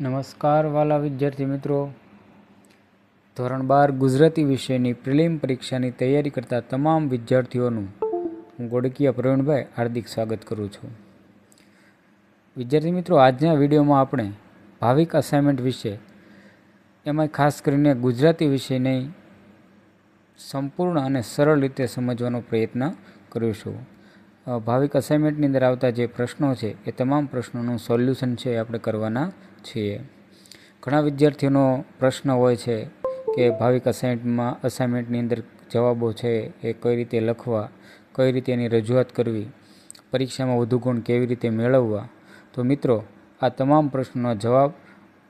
નમસ્કાર વાલા વિદ્યાર્થી મિત્રો. ધોરણ બાર ગુજરાતી વિષયની પ્રિલિમ પરીક્ષાની તૈયારી કરતા તમામ વિદ્યાર્થીઓનું હું ગોડકિયા પ્રવીણભાઈ હાર્દિક સ્વાગત કરું છું. વિદ્યાર્થી મિત્રો, આજના વિડીયોમાં આપણે ભાવિક અસાઇનમેન્ટ વિશે એમાં ખાસ કરીને ગુજરાતી વિષયની સંપૂર્ણ અને સરળ રીતે સમજવાનો પ્રયત્ન કરીશું. ભાવિક અસાઇનમેન્ટની અંદર આવતા જે પ્રશ્નો છે, એ તમામ પ્રશ્નોનું સોલ્યુશન છે આપણે કરવાના છીએ. ઘણા વિદ્યાર્થીઓનો પ્રશ્ન હોય છે કે ભાવિક અસાઇનમેન્ટમાં અસાઇનમેન્ટની અંદર જવાબો છે એ કઈ રીતે લખવા, કઈ રીતે એની રજૂઆત કરવી, પરીક્ષામાં વધુ ગુણ કેવી રીતે મેળવવા? તો મિત્રો, આ તમામ પ્રશ્નોનો જવાબ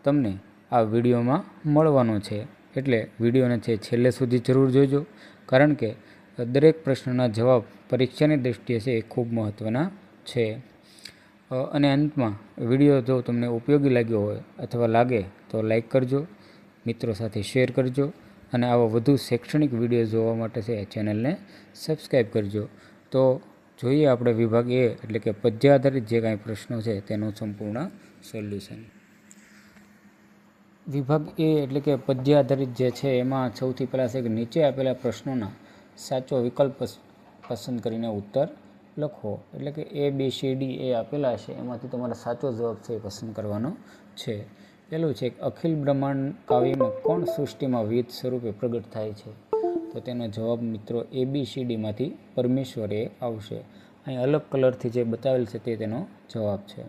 તમને આ વિડીયોમાં મળવાનો છે. એટલે વિડીયોને છે છેલ્લે સુધી જરૂર જોજો, કારણ કે દરેક પ્રશ્નના જવાબ પરીક્ષાની દૃષ્ટિએ છે એ ખૂબ મહત્ત્વના છે. અને અંતમાં, વીડિયો જો તમને ઉપયોગી લાગ્યો હોય અથવા લાગે તો લાઈક કરજો, મિત્રો સાથે શેર કરજો, અને આવા વધુ શૈક્ષણિક વીડિયો જોવા માટે છે ચેનલને સબસ્ક્રાઈબ કરજો. તો જોઈએ આપણે વિભાગ એ, એટલે કે પદ્ય આધારિત જે કાંઈ પ્રશ્નો છે તેનું સંપૂર્ણ સોલ્યુશન. વિભાગ એ, એટલે કે પદ્ય આધારિત જે છે એમાં સૌથી પહેલાં છે કે નીચે આપેલા પ્રશ્નોના સાચો વિકલ્પ પસંદ કરીને ઉત્તર લખો. એટલે કે એ બી સી ડી એ આપેલા છે. એમાંથી તમારે સાચો જવાબ છે એ પસંદ કરવાનો છે. પહેલું છે અખિલ બ્રહ્માંડ કાવ્યમાં કોણ સૃષ્ટિમાં વિવિધ સ્વરૂપે પ્રગટ થાય છે? તો તેનો જવાબ મિત્રો એ બી સી ડીમાંથી પરમેશ્વર એ આવશે. અહીં અલગ કલરથી જે બતાવેલ છે તે તેનો જવાબ છે.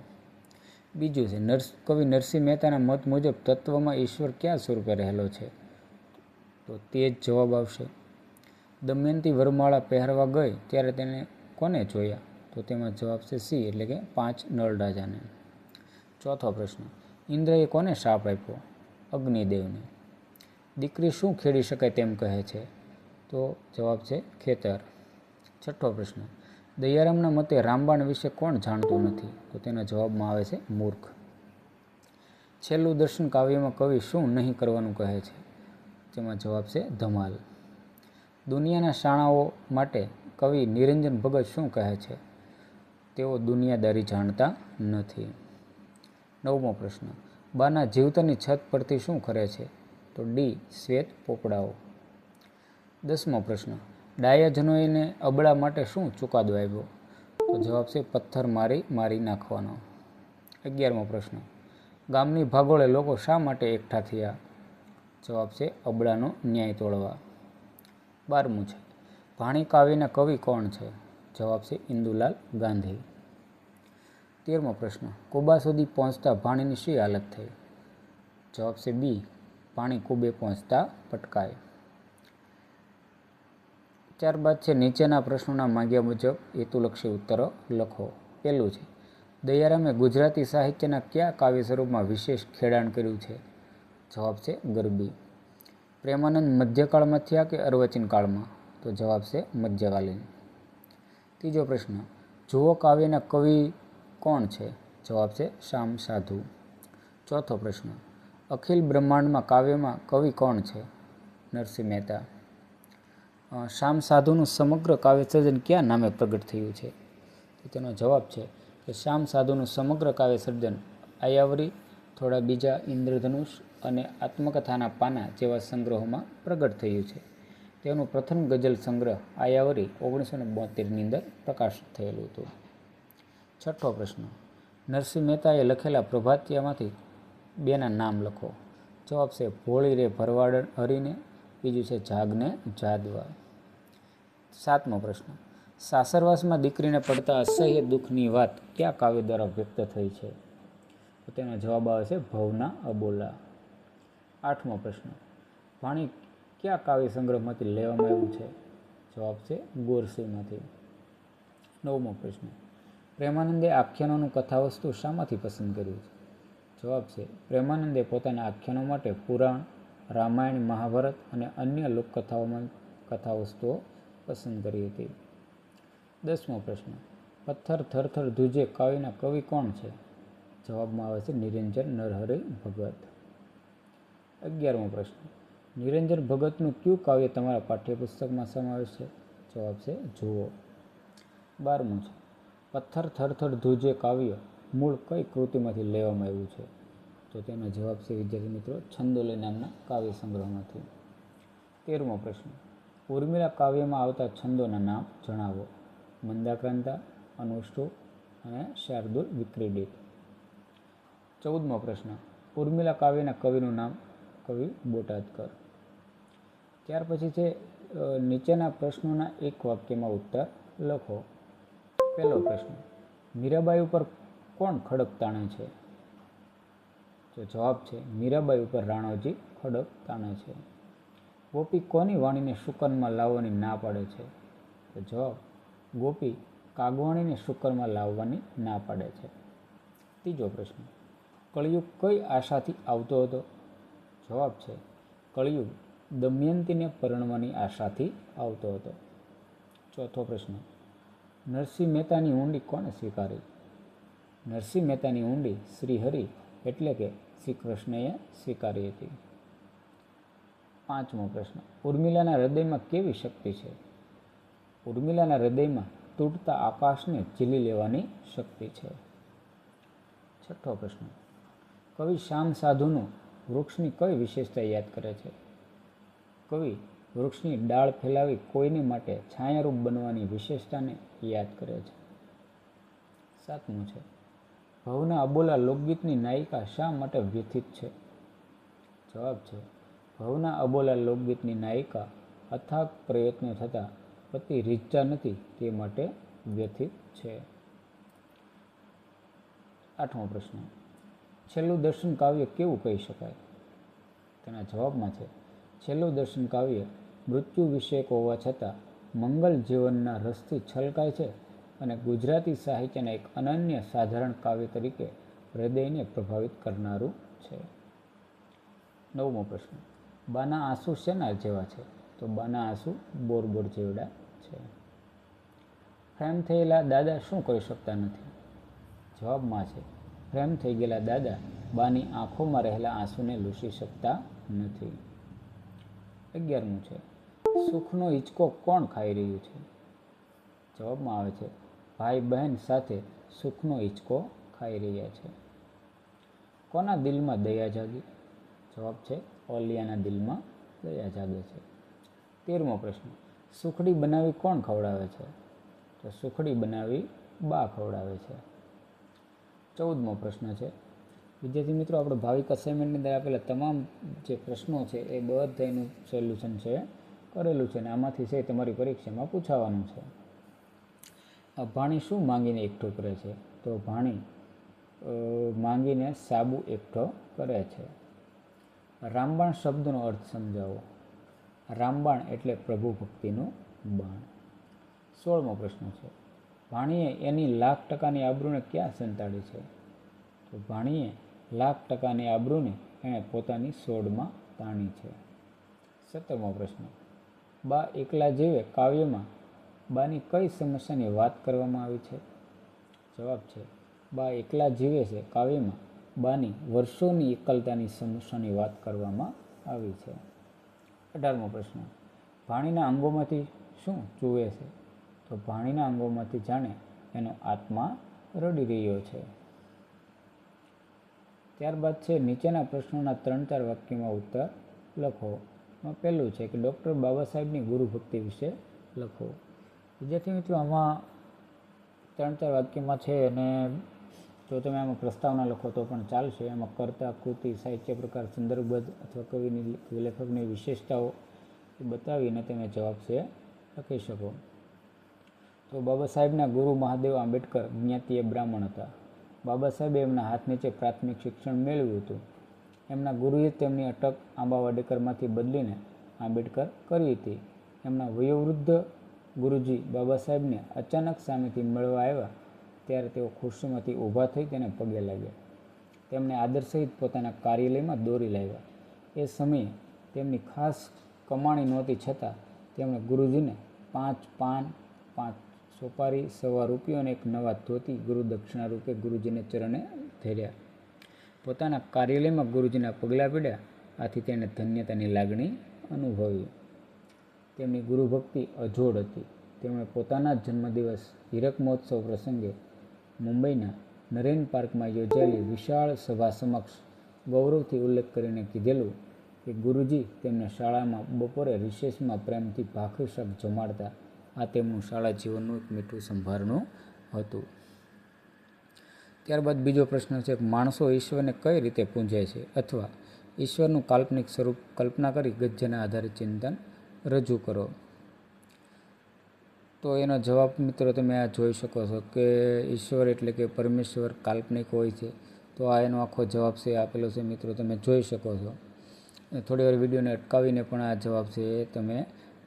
બીજું છે, નર્સ, કવિ નરસિંહ મહેતાના મત મુજબ તત્વમાં ઈશ્વર કયા સ્વરૂપે રહેલો છે? તો તે જ જવાબ આવશે. દમયંતી વરમાળા પહેરવા ગઈ ત્યારે તેને કોને જોયા? તો તેમાં જવાબ છે સી, એટલે કે પાંચ નળ રાજાને ચોથો પ્રશ્ન, ઇન્દ્રએ કોને શાપ આપ્યો? અગ્નિદેવને. દીકરી શું ખેડી શકાય તેમ કહે છે? તો જવાબ છે ખેતર. છઠ્ઠો પ્રશ્ન, દયારામના મતે રામબાણ વિશે કોણ જાણતું નથી? તો તેના જવાબમાં આવે છે મૂર્ખ. છેલ્લું દર્શન કાવ્યમાં કવિ શું નહીં કરવાનું કહે છે? તેમાં જવાબ છે ધમાલ. દુનિયાના શાણાઓ માટે કવિ નિરંજન ભગત શું કહે છે? તેઓ દુનિયાદારી જાણતા નથી. નવમો પ્રશ્ન. બાના જીવતાની છત પરથી શું કરે છે? તો ડી. શ્વેત પોપડાઓ. દસમો પ્રશ્ન. ડાયાજનોઈને અબળા માટે શું ચુકાદો આવ્યો તો જવાબ છે પથ્થર મારી મારી નાખવાનો. અગિયારમો પ્રશ્ન. ગામની ભાગોળે લોકો શા માટે એકઠા થયા? જવાબ છે અબળાનો ન્યાય તોડવા. બારમું છે. ભાણી કાવ્યના કવિ કોણ છે? જવાબ છે ઇન્દુલાલ ગાંધી. તેરમો પ્રશ્ન. કુબા સુધી પહોંચતા ભાણીની શી હાલત થઈ? જવાબ છે બી. પાણી કુબે પહોંચતા પટકાય ત્યારબાદ છે નીચેના પ્રશ્નોના માંગ્યા મુજબ હેતુલક્ષી ઉત્તરો લખો. પહેલું છે, દયારામે ગુજરાતી સાહિત્યના કયા કાવ્ય સ્વરૂપમાં વિશેષ ખેડાણ કર્યું છે? જવાબ છે ગરબી. પ્રેમાનંદ મધ્યકાળમાં થયા કે અર્વચીન કાળમાં? તો જવાબ છે મધ્યકાલીન. ત્રીજો પ્રશ્ન, જુઓ કાવ્યના કવિ કોણ છે? જવાબ છે શ્યામ સાધુ. ચોથો પ્રશ્ન, અખિલ બ્રહ્માંડમાં કાવ્યમાં કવિ કોણ છે? નરસિંહ મહેતા. શ્યામ સાધુનું સમગ્ર કાવ્ય સર્જન કયા નામે પ્રગટ થયું છે? તો તેનો જવાબ છે કે શ્યામ સાધુનું સમગ્ર કાવ્ય સર્જન આયાવરી, થોડા બીજા ઇન્દ્રધનુષ અને આત્મકથાના પાના જેવા સંગ્રહોમાં પ્રગટ થયું છે. તેનું પ્રથમ ગઝલ સંગ્રહ આયાવરી ઓગણીસો ને બોતેરની અંદર પ્રકાશિત થયેલું હતું. છઠ્ઠો પ્રશ્ન. નરસિંહ મહેતાએ લખેલા પ્રભાતિયામાંથી બેના નામ લખો. જવાબ છે, ભોળી રે ભરવાડ હરીને, બીજું છે, જાગને જાદવા. સાતમો પ્રશ્ન. સાસરવાસમાં દીકરીને પડતા અસહ્ય દુઃખની વાત કયા કાવ્ય દ્વારા વ્યક્ત થઈ છે? તો તેનો જવાબ આવે છે, ભવના અબોલા. આઠમો પ્રશ્ન. વાણી કયા કાવ્ય સંગ્રહમાંથી લેવામાં આવ્યું છે? જવાબ છે ગોરસીમાંથી. નવમો પ્રશ્ન. પ્રેમાનંદે આખ્યાનોનું કથાવસ્તુ શામાંથી પસંદ કર્યું છે? જવાબ છે પ્રેમાનંદે પોતાના આખ્યાનો માટે પુરાણ, રામાયણ, મહાભારત અને અન્ય લોકકથાઓમાં કથાવસ્તુઓ પસંદ કરી હતી. દસમો પ્રશ્ન. પથ્થર થરથર ધ્રુજે કાવ્યના કવિ કોણ છે? જવાબમાં આવે છે નિરંજન નરહરિ ભગત. અગિયારમો પ્રશ્ન. નિરંજન ભગતનું કયું કાવ્ય તમારા પાઠ્યપુસ્તકમાં સમાવેશ છે? જવાબ છે, જુઓ. બારમું છે. પથ્થર થરથર ધ્રુજે કાવ્ય મૂળ કઈ કૃતિમાંથી લેવામાં આવ્યું છે? તો તેનો જવાબ છે, વિદ્યાર્થી મિત્રો, છંદોલી નામના કાવ્ય સંગ્રહમાંથી. તેરમો પ્રશ્ન. ઉર્મિલા કાવ્યમાં આવતા છંદોના નામ જણાવો. મંદાક્રાંતા અનુષ્ઠુ અને શાર્દુલ વિક્રીડિત. ચૌદમો પ્રશ્ન. ઉર્મિલા કાવ્યના કવિનું નામ કવિ બોટાદકર. ત્યાર પછી છે નીચેના પ્રશ્નોના એક વાક્યમાં ઉત્તર લખો. પહેલો પ્રશ્ન, મીરાબાઈ ઉપર કોણ ખડક તાણે છે? તો જવાબ છે, મીરાબાઈ ઉપર રાણોજી ખડક તાણે છે. ગોપી કોની વાણીને શુકનમાં લાવવાની ના પાડે છે? તો જવાબ, ગોપી કાગવાણીને શુકરમાં લાવવાની ના પાડે છે. ત્રીજો પ્રશ્ન, કળિયુગ કઈ આશાથી આવતો હતો? જવાબ છે. કળિયુગ દમયંતીને પરણવાની આશાથી આવતો હતો. ચોથો પ્રશ્ન. નરસિંહ મહેતાની ઊંડી કોણે સ્વીકારી? નરસિંહ મહેતાની ઊંડી શ્રીહરિ એટલે કે શ્રી કૃષ્ણએ સ્વીકારી હતી. પાંચમો પ્રશ્ન. ઉર્મિલાના હૃદયમાં કેવી શક્તિ છે? ઉર્મિલાના હૃદયમાં તૂટતા આકાશને ઝીલી લેવાની શક્તિ છે. છઠ્ઠો પ્રશ્ન. કવિ શ્યામ સાધુનું વૃક્ષની કઈ વિશેષતા યાદ કરે છે? કવિ, વૃક્ષની ડાળ ફેલાવી કોઈને માટે છાયારૂપ બનવાની વિશેષતાને યાદ કરે છે. સાતમું છે, ભવના અબોલા લોકગીતની નાયિકા શા માટે વ્યથિત છે? જવાબ છે, ભવના અબોલા લોકગીતની નાયિકા અથાગ પ્રયત્નો થતાં પતિ રીઝતા નથી, તે માટે વ્યથિત છે. આઠમો પ્રશ્ન છેલ્લું દર્શન કાવ્ય કેવું કહી શકાય? તેના જવાબમાં છે, છેલ્લું દર્શન કાવ્ય મૃત્યુ વિષયક હોવા છતાં મંગલ જીવનના રસથી છલકાય છે અને ગુજરાતી સાહિત્યના એક અનન્ય સાધારણ કાવ્ય તરીકે હૃદયને પ્રભાવિત કરનારું છે. નવમો પ્રશ્ન, બાના આંસુ શેના જેવા છે? તો બાના આંસુ બોર બોર જેવડા છે. ફ્રેમ થયેલા દાદા શું કરી શકતા નથી? જવાબમાં છે ફ્રેમ થઈ ગયેલા દાદા બાની આંખોમાં રહેલા આંસુને લૂસી શકતા નથી. અગિયારમું છે, સુખનો હિંચકો કોણ ખાઈ રહ્યું છે? જવાબમાં આવે છે, ભાઈ બહેન સાથે સુખનો હિંચકો ખાઈ રહ્યા છે. કોના દિલમાં દયા જાગી? જવાબ છે, ઓલિયાના દિલમાં દયા જાગે છે. તેરમો પ્રશ્ન, સુખડી બનાવી કોણ ખવડાવે છે? તો સુખડી બનાવી બા ખવડાવે છે. ચૌદમો પ્રશ્ન છે. વિદ્યાર્થી મિત્રો, આપણે ભાવિક અસાઇનમેન્ટની અંદર આપેલા તમામ જે પ્રશ્નો છે એ બધાનું સોલ્યુશન છે, કરેલું છે અને આમાંથી છે તમારી પરીક્ષામાં પૂછાવાનું છે. ભાણી શું માંગીને એકઠો કરે છે? તો ભાણી માંગીને સાબુ એકઠો કરે છે. રામબાણ શબ્દનો અર્થ સમજાવો. રામબાણ એટલે પ્રભુ ભક્તિનું બાણ. સોળમો પ્રશ્ન છે. ભાણીએ એની લાખ ટકાની આબરૂને ક્યાં સંતાડી છે? તો ભાણીએ લાખ ટકાની આબરૂને એણે પોતાની સોડમાં તાણી છે. સત્તરમો પ્રશ્ન. બા એકલા જેવે કાવ્યમાં બાની કઈ સમસ્યાની વાત કરવામાં આવી છે? જવાબ છે, બા એકલા જીવે છે કાવ્યમાં બાની વર્ષોની એકલતાની સમસ્યાની વાત કરવામાં આવી છે. અઢારમો પ્રશ્ન. ભાણીના અંગોમાંથી શું ચૂવે છે? તો ભાણીના અંગોમાંથી જાણે એનો આત્મા રડી રહ્યો છે. ત્યારબાદ છે, નીચેના પ્રશ્નોના ત્રણ ચાર વાક્યમાં ઉત્તર લખો. એમાં પહેલું છે કે ડૉક્ટર બાબા સાહેબની ગુરુભક્તિ વિશે લખો. વિદ્યાર્થી મિત્રો, આમાં ત્રણ ચાર વાક્યમાં છે અને જો તમે આમાં પ્રસ્તાવના લખો તો પણ ચાલશે. એમાં કર્તા, કૃતિ, સાહિત્ય પ્રકાર, સંદર્ભબદ્ધ અથવા કવિની લેખકની વિશેષતાઓ બતાવીને તમે જવાબ છે, લખી શકો. તો બાબા સાહેબના ગુરુ મહાદેવ આંબેડકર જ્ઞાતિએ બ્રાહ્મણ હતા. બાબા સાહેબે એમના હાથ નીચે પ્રાથમિક શિક્ષણ મેળવ્યું હતું. એમના ગુરુએ તેમની અટક આંબાવાડેકરમાંથી બદલીને આંબેડકર કરી હતી. એમના વયોવૃદ્ધ ગુરુજી બાબા સાહેબને અચાનક સામેથી મળવા આવ્યા, ત્યારે તેઓ ખુરશીમાંથી ઊભા થઈ તેને પગે લાગ્યા. તેમણે આદર સહિત પોતાના કાર્યાલયમાં દોરી લાવ્યા. એ સમયે તેમની ખાસ કમાણી નહોતી છતાં તેમણે ગુરુજીને પાંચ પાન, પાંચ સોપારી સવા રૂપિયો અને એક નવા ધોતી ગુરુ દક્ષિણા રૂપે ગુરુજીને ચરણે ધર્યા. પોતાના કાર્યાલયમાં ગુરુજીના પગલાં પડ્યા. આથી તેણે ધન્યતાની લાગણી અનુભવી. તેમની ગુરુભક્તિ અજોડ હતી. તેમણે પોતાના જન્મદિવસ હીરક મહોત્સવ પ્રસંગે મુંબઈના નરેન પાર્કમાં યોજાયેલી વિશાળ સભા સમક્ષ ગૌરવથી ઉલ્લેખ કરીને કીધેલું કે ગુરુજી તેમને શાળામાં બપોરે રિસેસમાં પ્રેમથી ભાખરી શાક જમાડતા આ તેમનું શાળા જીવનનું એક મીઠું સંભારણું હતું. ત્યારબાદ બીજો પ્રશ્ન છે માણસો ઈશ્વરને કઈ રીતે પૂંજે છે અથવા ઈશ્વરનું કાલ્પનિક સ્વરૂપ કલ્પના કરી ગદ્યના આધારિત ચિંતન રજૂ કરો. તો એનો જવાબ મિત્રો તમે આ જોઈ શકો છો કે ઈશ્વર એટલે કે પરમેશ્વર કાલ્પનિક હોય છે. તો આ એનો આખો જવાબ છે આપેલો છે મિત્રો તમે જોઈ શકો છો. થોડી વાર વિડીયોને અટકાવીને પણ આ જવાબ છે એ તમે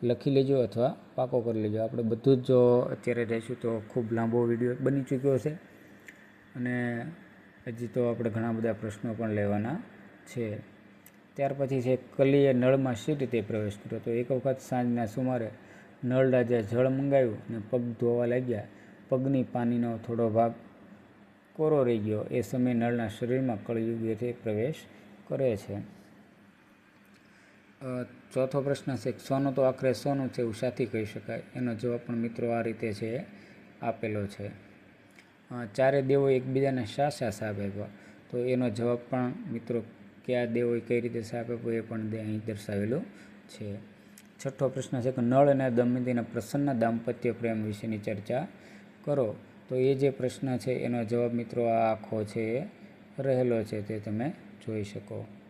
લખી લેજો અથવા પાકો કરી લેજો. આપણે બધું જ જો અત્યારે રહીશું તો ખૂબ લાંબો વીડિયો બની ચૂક્યો છે. અને હજી તો આપણે ઘણા બધા પ્રશ્નો પણ લેવાના છે. ત્યાર પછી છે કલીએ નળમાં શી રીતે પ્રવેશ કર્યો? તો એક વખત સાંજના સુમારે નળ રાજા જળ મંગાવ્યું અને પગ ધોવા લાગ્યા. પગની પાણીનો થોડો ભાગ કોરો રહી ગયો. એ સમયે નળના શરીરમાં કળયુગેથી પ્રવેશ કરે છે. ચોથો પ્રશ્ન છે, સોનું તો આખરે સોનું છે એવું સાથી કહી શકાય. એનો જવાબ પણ મિત્રો આ રીતે છે, આપેલો છે. ચારે દેવો એકબીજાને શા શા સાપ આપ્યા? તો એનો જવાબ પણ મિત્રો કયા દેવોએ કઈ રીતે સાપ આપ્યો એ પણ અહીં દર્શાવેલું છે. છઠ્ઠો પ્રશ્ન છે કે નળ અને દમયંતીના પ્રસન્ન દાંપત્ય પ્રેમ વિશેની ચર્ચા કરો. તો એ જે પ્રશ્ન છે એનો જવાબ મિત્રો આ આખો છે, રહેલો છે તે તમે જોઈ શકો.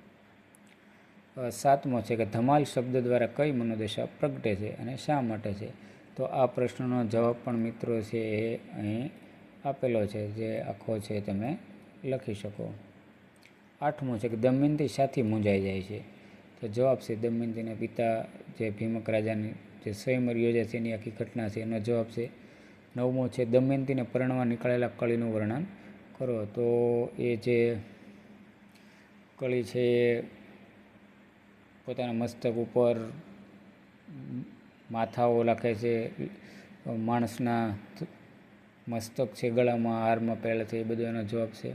સાતમો છે કે ધમાલ શબ્દ દ્વારા કઈ મનોદશા પ્રગટે છે અને શા માટે છે? તો આ પ્રશ્નનો જવાબ પણ મિત્રો છે એ અહીં આપેલો છે, જે આખો છે તમે લખી શકો. આઠમો છે કે દમયંતી સાથી મૂંઝાઈ જાય છે. તો જવાબ છે દમયંતીના પિતા જે ભીમક રાજાની જે સ્વયંવર યોજાય છે એની આખી ઘટના છે, એનો જવાબ છે નવમો છે દમયંતીને પરણવા નીકળેલા કળીનું વર્ણન કરો. તો એ જે કળી છે પોતાના મસ્તક ઉપર માથાઓ લખે છે. માણસના મસ્તક છે ગળામાં, હારમાં પહેલા છે એ બધો એનો જવાબ છે.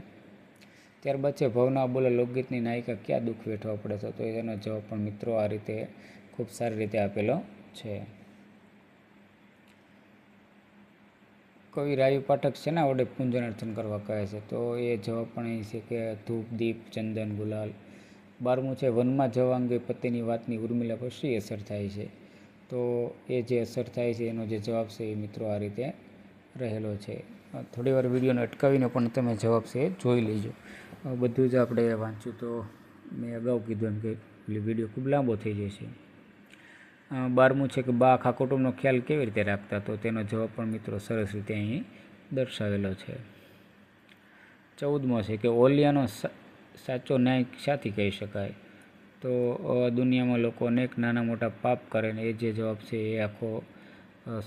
ત્યારબાદ છે ભવના બોલે લોકગીતની નાયિકા ક્યાં દુઃખ વેઠવા પડે છે? તો એનો જવાબ પણ મિત્રો આ રીતે ખૂબ સારી રીતે આપેલો છે. કવિ રાયુ પાઠક શેના વડે પૂંજન અર્ચન કરવા કહે છે? તો એ જવાબ પણ અહીં છે કે ધૂપ, દીપ, ચંદન, ગુલાલ. બારમું છે, વનમાં જવા અંગે પતિની વાતની ઉર્મિલા પર શી અસર થાય છે. તો એ જે અસર થાય છે, એનો જે જવાબ છે એ મિત્રો આ રીતે રહેલો છે. થોડી વાર વિડીયોને અટકાવીને પણ તમે જવાબ છે એ જોઈ લેજો. બધું જ આપણે વાંચ્યું તો મેં અગાઉ કીધું એમ કે વીડિયો ખૂબ લાંબો થઈ જશે. બારમું છે કે બા આખા કુટુંબનો ખ્યાલ કેવી રીતે રાખતા? તો તેનો જવાબ પણ મિત્રો સરસ રીતે અહીં દર્શાવેલો છે. ચૌદમો છે કે ઓલિયાનો સાચો ન્યાય શાથી કહી શકાય? તો દુનિયામાં લોકો અનેક નાના મોટા પાપ કરે ને એ જે જવાબ છે એ આખો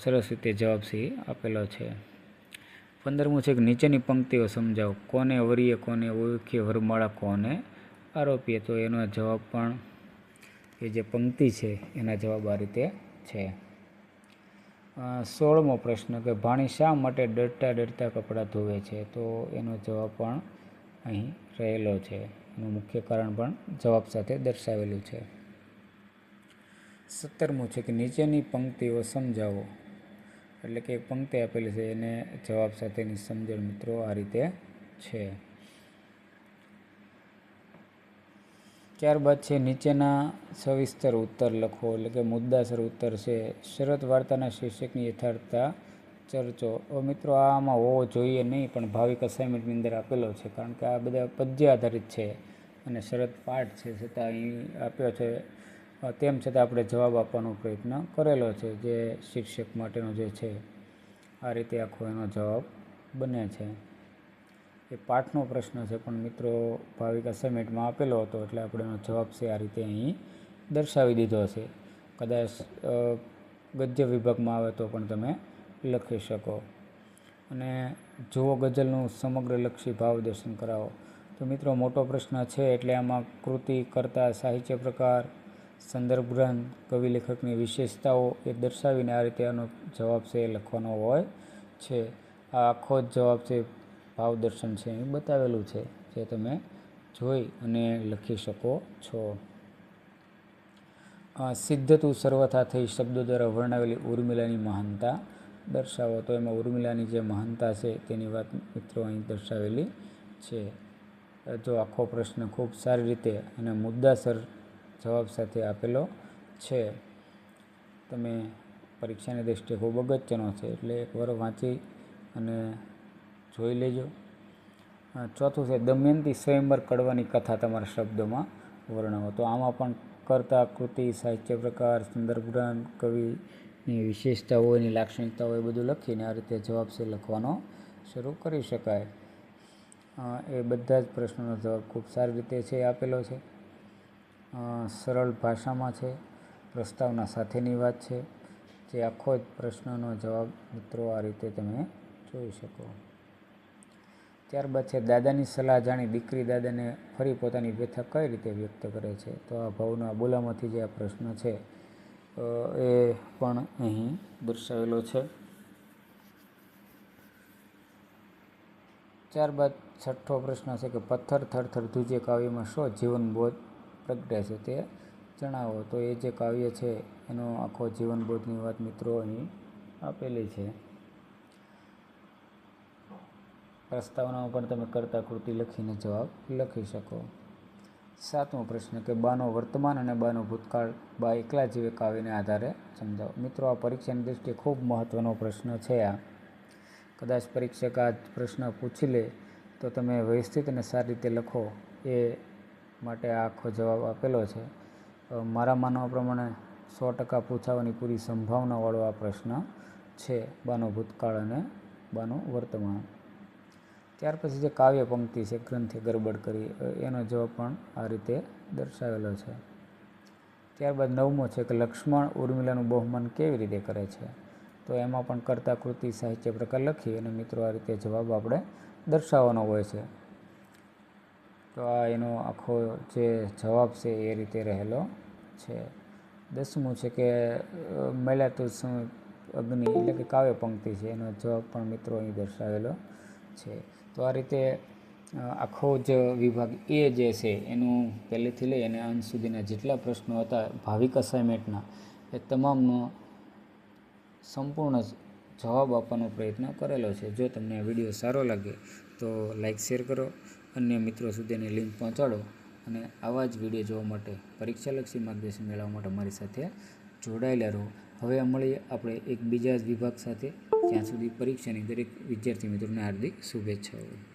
સરસ રીતે જવાબ છે આપેલો છે. પંદરમું છે કે નીચેની પંક્તિઓ સમજાવો. કોને વરીએ, કોને ઓળખીએ, વરમાળા કોને આરોપીએ? તો એનો જવાબ પણ, એ જે પંક્તિ છે એના જવાબ આ રીતે છે. સોળમો પ્રશ્ન કે ભાણી શા માટે ડરતા ડરતા કપડાં ધોવે છે? તો એનો જવાબ પણ અહીં રહેલો છે. એનું મુખ્ય કારણ પણ જવાબ સાથે દર્શાવેલું છે. સત્તરમું છે કે નીચેની પંક્તિઓ સમજાવો. એટલે કે પંક્તિ આપેલી છે, એને જવાબ સાથેની સમજણ મિત્રો આ રીતે છે. ત્યારબાદ છે નીચેના સવિસ્તર ઉત્તર લખો. એટલે કે મુદ્દાસર ઉત્તર છે. શરત વાર્તાના શીર્ષકની યથાર્થતા ચર્ચો મિત્રો આમાં હોવો જોઈએ નહીં, પણ ભાવિક અસાઇનમેન્ટની અંદર આપેલો છે, કારણ કે આ બધા પદ્ય આધારિત છે અને શરત પાઠ છે, છતાં અહીં આપ્યો છે. તેમ છતાં આપણે જવાબ આપવાનો પ્રયત્ન કરેલો છે, જે શિક્ષક માટેનો જે છે, આ રીતે આખો એનો જવાબ બને છે. એ પાઠનો પ્રશ્ન છે, પણ મિત્રો ભાવિક અસાઇનમેન્ટમાં આપેલો હતો, એટલે આપણે એનો જવાબ છે, આ રીતે અહીં દર્શાવી દીધો છે કદાચ ગદ્ય વિભાગમાં આવે તો પણ તમે લખી શકો. અને જુઓ ગઝલનું સમગ્ર લક્ષી ભાવ દર્શન કરાવો. તો મિત્રો, મોટો પ્રશ્ન છે એટલે આમાં કૃતિ, કરતા, સાહિત્ય પ્રકાર, સંદર્ભ ગ્રંથ, કવિ લેખકની વિશેષતાઓ એ દર્શાવીને આ રીતે આનો જવાબ છે એ લખવાનો હોય છે. આ આખો જ જવાબ છે ભાવ છે. એ બતાવેલું છે જે તમે જોઈ અને લખી શકો છો. સિદ્ધતું સર્વથા થઈ શબ્દો દ્વારા વર્ણવેલી ઉર્મિલાની મહાનતા દર્શાવો. તો એમાં ઉર્મિલાની જે મહાનતા છે તેની વાત મિત્રો અહીં દર્શાવેલી છે. જો આખો પ્રશ્ન ખૂબ સારી રીતે અને મુદ્દાસર જવાબ સાથે આપેલો છે. તમે પરીક્ષાની દૃષ્ટિએ ખૂબ અગત્યનો છે, એટલે એકવાર વાંચી અને જોઈ લેજો. ચોથું છે, દમયંતી સ્વયંવર કડવાની કથા તમારા શબ્દોમાં વર્ણવો. તો આમાં પણ કર્તા, કૃતિ, સાહિત્ય પ્રકાર, સંદર્ભ ગ્રંથ કવિની વિશેષતાઓ એની લાક્ષણિકતાઓ એ બધું લખીને આ રીતે જવાબ છે લખવાનો શરૂ કરી શકાય. એ બધા જ પ્રશ્નોનો જવાબ ખૂબ સારી રીતે છે આપેલો છે. સરળ ભાષામાં છે, પ્રસ્તાવના સાથેની વાત છે. જે આખો જ પ્રશ્નનો જવાબ મિત્રો આ રીતે તમે જોઈ શકો. ત્યારબાદ છે, દાદાની સલાહ જાણી દીકરી દાદાને ફરી પોતાની વ્યથા કઈ રીતે વ્યક્ત કરે છે? તો આ ભાવના બોલામાંથી જે આ પ્રશ્ન છે એ પણ અહીં દર્શાવેલો છે. ત્યારબાદ છઠ્ઠો પ્રશ્ન છે કે પથ્થર થરથર તુજે કાવ્યમાં શો જીવનબોધ પ્રગટે છે તે જણાવો. તો એ જે કાવ્ય છે એનો આખો જીવનબોધની વાત મિત્રો અહીં આપેલી છે. પ્રસ્તાવનામાં પણ તમે કરતા કૃતિ લખીને જવાબ લખી શકો. સાતમો પ્રશ્ન કે બાનો વર્તમાન અને બાનો ભૂતકાળ બા એકલા જીવે કાવ્યને આધારે સમજાવો. મિત્રો, આ પરીક્ષાની દૃષ્ટિએ ખૂબ મહત્ત્વનો પ્રશ્ન છે આ. કદાચ પરીક્ષક આ પ્રશ્ન પૂછી લે તો તમે વ્યવસ્થિત અને સારી રીતે લખો એ માટે આખો જવાબ આપેલો છે. મારા માનવા પ્રમાણે સો ટકા પૂછાવાની પૂરી સંભાવનાવાળો આ પ્રશ્ન છે. બાનો ભૂતકાળ અને બાનું વર્તમાન. ત્યાર પછી જે કાવ્ય પંક્તિ છે ગ્રંથે ગરબડ કરી એનો જવાબ પણ આ રીતે દર્શાવેલો છે. ત્યારબાદ નવમો છે કે લક્ષ્મણ ઉર્મિલાનું બહુમાન કેવી રીતે કરે છે? તો એમાં પણ કર્તા કૃતિ સાહિત્ય પ્રકાર લખી અને મિત્રો આ રીતે જવાબ આપણે દર્શાવવાનો હોય છે. તો આ એનો આખો જે જવાબ છે એ રીતે રહેલો છે. દસમું છે કે અ, મેલાતું સમ- અગ્નિ એટલે કે કાવ્ય પંક્તિ છે એનો જવાબ પણ મિત્રો અહીં દર્શાવેલો છે. તો આ રીતે આખો જ વિભાગ એ જે છે, એનું પહેલેથી લઈ અને અંત સુધીના જેટલા પ્રશ્નો હતા ભાવિક અસાઇનમેન્ટના એ તમામનો સંપૂર્ણ જવાબ આપવાનો પ્રયત્ન કરેલો છે. જો તમને આ વીડિયો સારો લાગે, તો લાઈક, શેર કરો. અન્ય મિત્રો સુધી એની લિંક પહોંચાડો અને આવા જ વીડિયો જોવા માટે પરીક્ષાલક્ષી માર્ગદર્શન મેળવવા માટે મારી સાથે જોડાયેલા રહો. હવે મળીએ આપણે એક બીજા જ વિભાગ સાથે. ત્યાં સુધી પરીક્ષાની દરેક વિદ્યાર્થી મિત્રોને હાર્દિક શુભેચ્છાઓ.